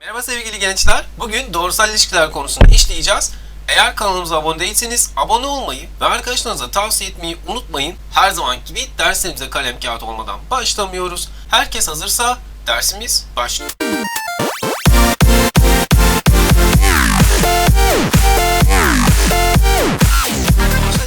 Merhaba sevgili gençler. Bugün doğrusal ilişkiler konusunu işleyeceğiz. Eğer kanalımıza abone değilseniz abone olmayı ve arkadaşlarınıza tavsiye etmeyi unutmayın. Her zaman gibi derslerimize kalem kağıt olmadan başlamıyoruz. Herkes hazırsa dersimiz başlıyor.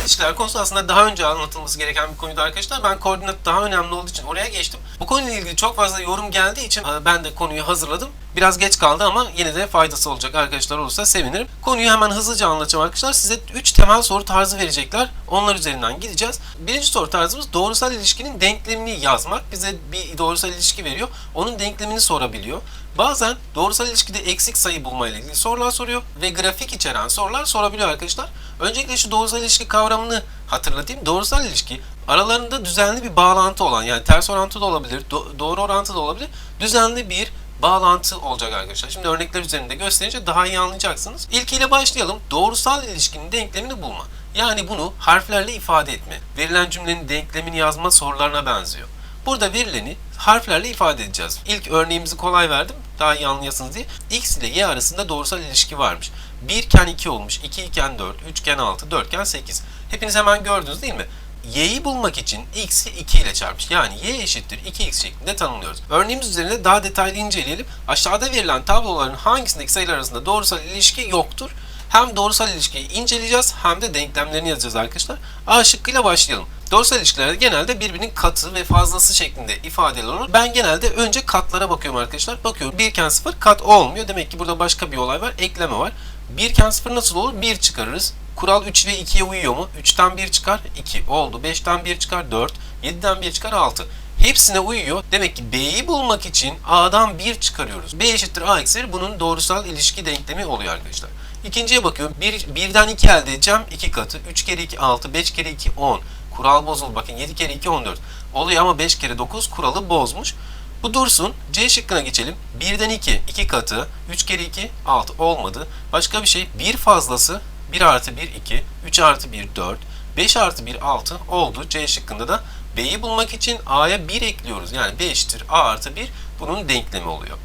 İlişkiler konusu aslında daha önce anlatılması gereken bir konuydu arkadaşlar. Ben koordinat daha önemli olduğu için oraya geçtim. Bu konuyla ilgili çok fazla yorum geldiği için e, ben de konuyu hazırladım. Biraz geç kaldı ama yine de faydası olacak arkadaşlar olursa sevinirim. Konuyu hemen hızlıca anlatacağım arkadaşlar. Size 3 temel soru tarzı verecekler. Onlar üzerinden gideceğiz. Birinci soru tarzımız doğrusal ilişkinin denklemini yazmak. Bize bir doğrusal ilişki veriyor. Onun denklemini sorabiliyor. Bazen doğrusal ilişkide eksik sayı bulma ile ilgili sorular soruyor ve grafik içeren sorular sorabiliyor arkadaşlar. Öncelikle şu doğrusal ilişki kavramını hatırlatayım. Doğrusal ilişki aralarında düzenli bir bağlantı olan yani ters orantı da olabilir, do- doğru orantı da olabilir. Düzenli bir bağlantı olacak arkadaşlar. Şimdi örnekler üzerinde gösterince daha iyi anlayacaksınız. İlkiyle başlayalım. Doğrusal ilişkinin denklemini bulma. Yani bunu harflerle ifade etme. Verilen cümlenin denklemini yazma sorularına benziyor. Burada verileni harflerle ifade edeceğiz. İlk örneğimizi kolay verdim. Daha iyi anlayasınız diye. X ile Y arasında doğrusal ilişki varmış. 1 iken 2 olmuş, 2 iken 4, 3 iken 6, 4 iken 8. Hepiniz hemen gördünüz değil mi? Y'yi bulmak için x'i 2 ile çarpmış. Yani y eşittir 2x şeklinde tanımlıyoruz. Örneğimiz üzerinde daha detaylı inceleyelim. Aşağıda verilen tabloların hangisindeki sayılar arasında doğrusal ilişki yoktur? Hem doğrusal ilişkiyi inceleyeceğiz hem de denklemlerini yazacağız arkadaşlar. A şıkkıyla başlayalım. Doğrusal ilişkilerde genelde birbirinin katı ve fazlası şeklinde ifadeler olur. Ben genelde önce katlara bakıyorum arkadaşlar. Bakıyorum 1 iken 0 kat olmuyor. Demek ki burada başka bir olay var. Ekleme var. 1 iken 0 nasıl olur? 1 çıkarırız. Kural 3 ve 2'ye uyuyor mu? 3'ten 1 çıkar 2 oldu. 5'ten 1 çıkar 4. 7'den 1 çıkar 6. Hepsine uyuyor. Demek ki B'yi bulmak için A'dan 1 çıkarıyoruz. B eşittir A eksi 1 bunun doğrusal ilişki denklemi oluyor arkadaşlar. İkinciye bakıyorum. 1, 1'den 2 elde edeceğim. 2 katı. 3 kere 2 6. 5 kere 2 10. Kural bozuldu. Bakın 7 kere 2 14. Oluyor ama 5 kere 9 kuralı bozmuş. Bu dursun. C şıkkına geçelim. 1'den 2 2 katı. 3 kere 2 6 olmadı. Başka bir şey. 1 fazlası 1 artı 1 2. 3 artı 1 4. 5 artı 1 6 oldu. C şıkkında da B'yi bulmak için A'ya 1 ekliyoruz. Yani B eşittir A artı 1 bunun denklemi oluyor.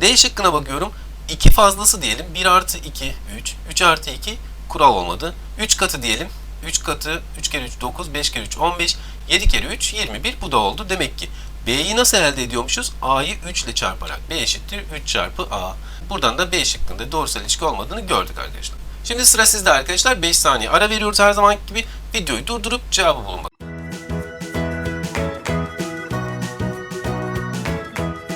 D şıkkına bakıyorum. 2 fazlası diyelim. 1 artı 2 3. 3 artı 2 kural olmadı. 3 katı diyelim. 3 katı 3 kere 3 9 5 kere 3 15 7 kere 3 21 bu da oldu. Demek ki B'yi nasıl elde ediyormuşuz? A'yı 3 ile çarparak. B eşittir 3 çarpı A. Buradan da B şıkkında doğrusal ilişki olmadığını gördük arkadaşlar. Şimdi sıra sizde arkadaşlar. 5 saniye ara veriyoruz her zamanki gibi. Videoyu durdurup cevabı bulun.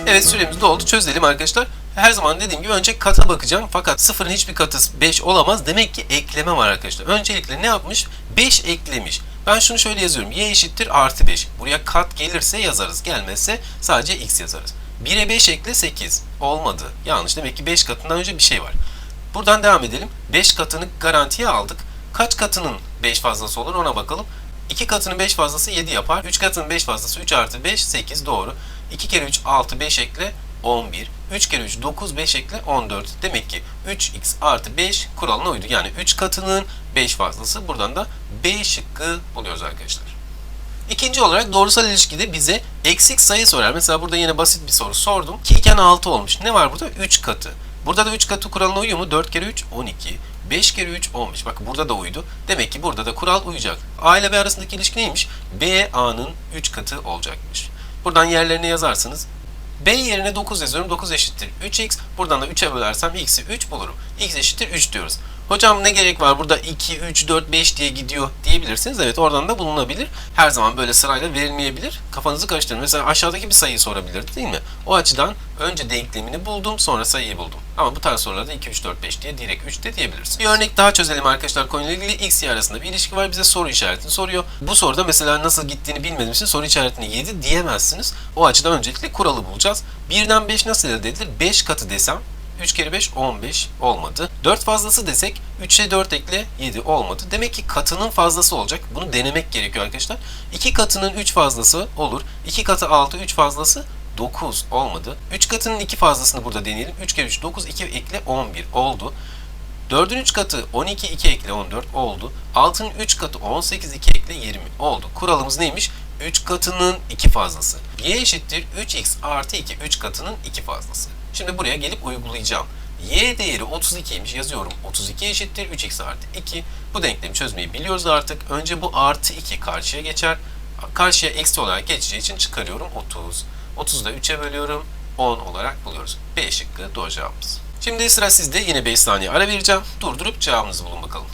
Evet süremiz doldu. Çözelim arkadaşlar. Her zaman dediğim gibi önce kata bakacağım. Fakat sıfırın hiçbir katı 5 olamaz. Demek ki ekleme var arkadaşlar. Öncelikle ne yapmış? 5 eklemiş. Ben şunu şöyle yazıyorum. Y eşittir artı 5. Buraya kat gelirse yazarız. Gelmezse sadece x yazarız. 1'e 5 ekle 8. Olmadı. Yanlış. Demek ki 5 katından önce bir şey var. Buradan devam edelim. 5 katını garantiye aldık. Kaç katının 5 fazlası olur ona bakalım. 2 katının 5 fazlası 7 yapar. 3 katının 5 fazlası 3 artı 5 8 doğru. 2 kere 3 6 5 ekle 11. 3 kere 3 9 5 ekle 14. Demek ki 3x artı 5 kuralına uydu. Yani 3 katının 5 fazlası. Buradan da B şıkkı buluyoruz arkadaşlar. İkinci olarak doğrusal ilişkide bize eksik sayı sorar. Mesela burada yine basit bir soru sordum. 2 iken 6 olmuş. Ne var burada? 3 katı. Burada da 3 katı kuralına uyuyor mu? 4 kere 3 12. 5 kere 3 15. Bak burada da uydu. Demek ki burada da kural uyacak. A ile B arasındaki ilişki neymiş? B A'nın 3 katı olacakmış. Buradan yerlerine yazarsınız. B yerine 9 yazıyorum. 9 eşittir 3x. Buradan da 3'e bölersem x'i 3 bulurum. x eşittir 3 diyoruz. Hocam ne gerek var burada 2, 3, 4, 5 diye gidiyor diyebilirsiniz. Evet oradan da bulunabilir. Her zaman böyle sırayla verilmeyebilir. Kafanızı karıştırın. Mesela aşağıdaki bir sayıyı sorabilirdi değil mi? O açıdan önce denklemini buldum sonra sayıyı buldum. Ama bu tarz sorularda 2, 3, 4, 5 diye direkt 3 de diyebilirsin. Bir örnek daha çözelim arkadaşlar konuyla ilgili. X, Y arasında bir ilişki var. Bize soru işaretini soruyor. Bu soruda mesela nasıl gittiğini bilmediğim için soru işaretini 7 diyemezsiniz. O açıdan öncelikle kuralı bulacağız. 1'den 5 nasıl elde edilir? 5 katı desem 3 kere 5 15 olmadı. 4 fazlası desek 3'e 4 ekle 7 olmadı. Demek ki katının fazlası olacak. Bunu denemek gerekiyor arkadaşlar. 2 katının 3 fazlası olur. 2 katı 6 3 fazlası 9 olmadı. 3 katının 2 fazlasını burada deneyelim. 3 kere 3 9 2 ekle 11 oldu. 4'ün 3 katı 12 2 ekle 14 oldu. 6'nın 3 katı 18 2 ekle 20 oldu. Kuralımız neymiş? 3 katının 2 fazlası. Y eşittir 3x artı 2 3 katının 2 fazlası. Şimdi buraya gelip uygulayacağım. Y değeri 32'ymiş yazıyorum. 32 eşittir 3x artı 2. Bu denklemi çözmeyi biliyoruz artık. Önce bu artı 2 karşıya geçer. Karşıya eksi olarak geçeceği için çıkarıyorum 30. 30'u da 3'e bölüyorum. 10 olarak buluyoruz. B şıkkı doğru cevabımız. Şimdi sıra sizde. Yine 5 saniye ara vereceğim. Durdurup cevabınızı bulun bakalım.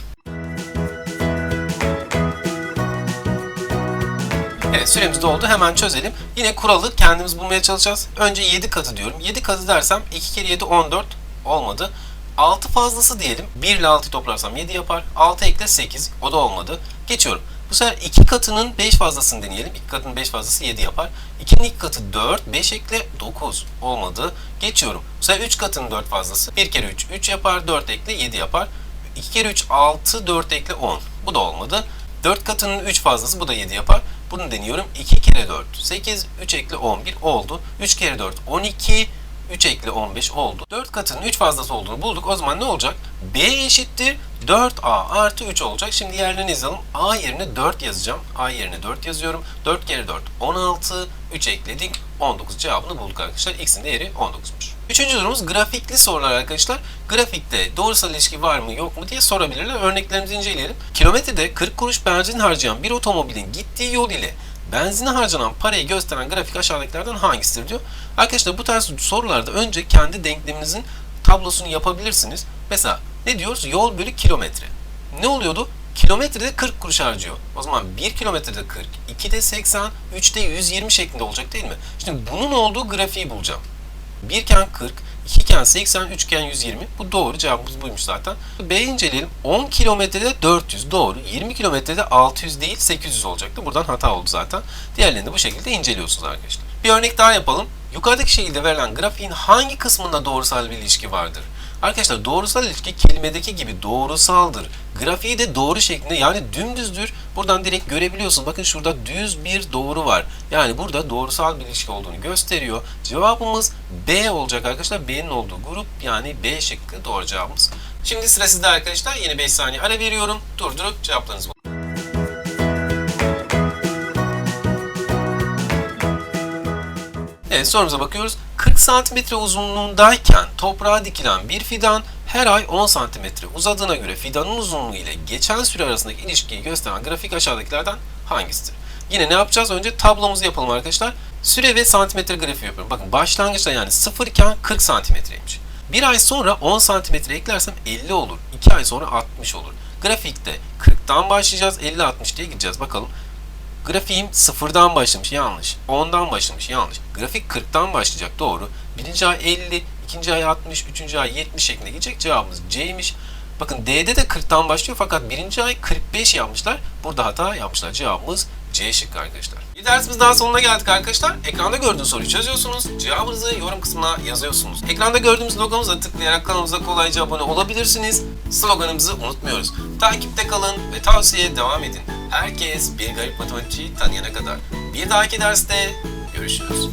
Evet süremiz doldu. Hemen çözelim. Yine kuralı kendimiz bulmaya çalışacağız. Önce 7 katı diyorum. 7 katı dersem 2 kere 7 14 olmadı. 6 fazlası diyelim. 1 ile 6'yı toplarsam 7 yapar. 6 ekle 8. O da olmadı. Geçiyorum. Bu sefer 2 katının 5 fazlasını deneyelim. 2 katının 5 fazlası 7 yapar. 2'nin 2 katı 4. 5 ekle 9. Olmadı. Geçiyorum. Bu sefer 3 katının 4 fazlası. 1 kere 3 3 yapar. 4 ekle 7 yapar. 2 kere 3 6. 4 ekle 10. Bu da olmadı. 4 katının 3 fazlası bu da 7 yapar. Bunu deniyorum. 2 kere 4 8, 3 ekle 11 oldu. 3 kere 4 12, 3 ekle 15 oldu. 4 katının 3 fazlası olduğunu bulduk. O zaman ne olacak? B eşittir 4A artı 3 olacak. Şimdi yerlerini yazalım. A yerine 4 yazacağım. A yerine 4 yazıyorum. 4 kere 4 16, 3 ekledik. 19 cevabını bulduk arkadaşlar. X'in değeri 19'muş. Üçüncü durumumuz grafikli sorular arkadaşlar. Grafikte doğrusal ilişki var mı yok mu diye sorabilirler. Örneklerimizi inceleyelim. Kilometrede 40 kuruş benzin harcayan bir otomobilin gittiği yol ile benzine harcanan parayı gösteren grafik aşağıdakilerden hangisidir diyor. Arkadaşlar bu tarz sorularda önce kendi denkleminizin tablosunu yapabilirsiniz. Mesela ne diyoruz? Yol bölü kilometre. Ne oluyordu? Kilometrede 40 kuruş harcıyor. O zaman 1 kilometrede 40, 2 de 80, 3 de 120 şeklinde olacak değil mi? Şimdi bunun olduğu grafiği bulacağım. 1 iken 40, 2 iken 80, 3 iken 120. Bu doğru cevabımız buymuş zaten. B'yi inceleyelim. 10 kilometrede 400 doğru. 20 kilometrede 600 değil 800 olacaktı. Buradan hata oldu zaten. Diğerlerini de bu şekilde inceliyorsunuz arkadaşlar. Bir örnek daha yapalım. Yukarıdaki şekilde verilen grafiğin hangi kısmında doğrusal bir ilişki vardır? Arkadaşlar doğrusal ilişki kelimedeki gibi doğrusaldır. Grafiği de doğru şeklinde yani dümdüzdür. Buradan direkt görebiliyorsunuz. Bakın şurada düz bir doğru var. Yani burada doğrusal bir ilişki olduğunu gösteriyor. Cevabımız B olacak arkadaşlar. B'nin olduğu grup yani B şıkkı doğru cevabımız. Şimdi sıra sizde arkadaşlar. Yine 5 saniye ara veriyorum. Durdurup cevaplarınızı. Evet sorumuza bakıyoruz. 40 santimetre uzunluğundayken toprağa dikilen bir fidan her ay 10 santimetre uzadığına göre fidanın uzunluğu ile geçen süre arasındaki ilişkiyi gösteren grafik aşağıdakilerden hangisidir? Yine ne yapacağız? Önce tablomuzu yapalım arkadaşlar. Süre ve santimetre grafiği yapıyorum. Bakın başlangıçta yani 0 iken 40 santimetreymiş. Bir ay sonra 10 santimetre eklersem 50 olur. 2 ay sonra 60 olur. Grafikte 40'tan başlayacağız 50-60 diye gideceğiz. Bakalım Grafiğim sıfırdan başlamış yanlış. 10'dan başlamış yanlış. Grafik 40'tan başlayacak doğru. Birinci ay 50, ikinci ay 60, üçüncü ay 70 şeklinde gidecek. Cevabımız C'ymiş. Bakın D'de de 40'tan başlıyor fakat birinci ay 45 yapmışlar. Burada hata yapmışlar. Cevabımız C şıkkı arkadaşlar. Bir dersimiz daha sonuna geldik arkadaşlar. Ekranda gördüğünüz soruyu çözüyorsunuz. Cevabınızı yorum kısmına yazıyorsunuz. Ekranda gördüğümüz logomuza tıklayarak kanalımıza kolayca abone olabilirsiniz. Sloganımızı unutmuyoruz. Takipte kalın ve tavsiyeye devam edin. Herkes bir garip matematikçiyi tanıyana kadar. Bir dahaki derste görüşürüz.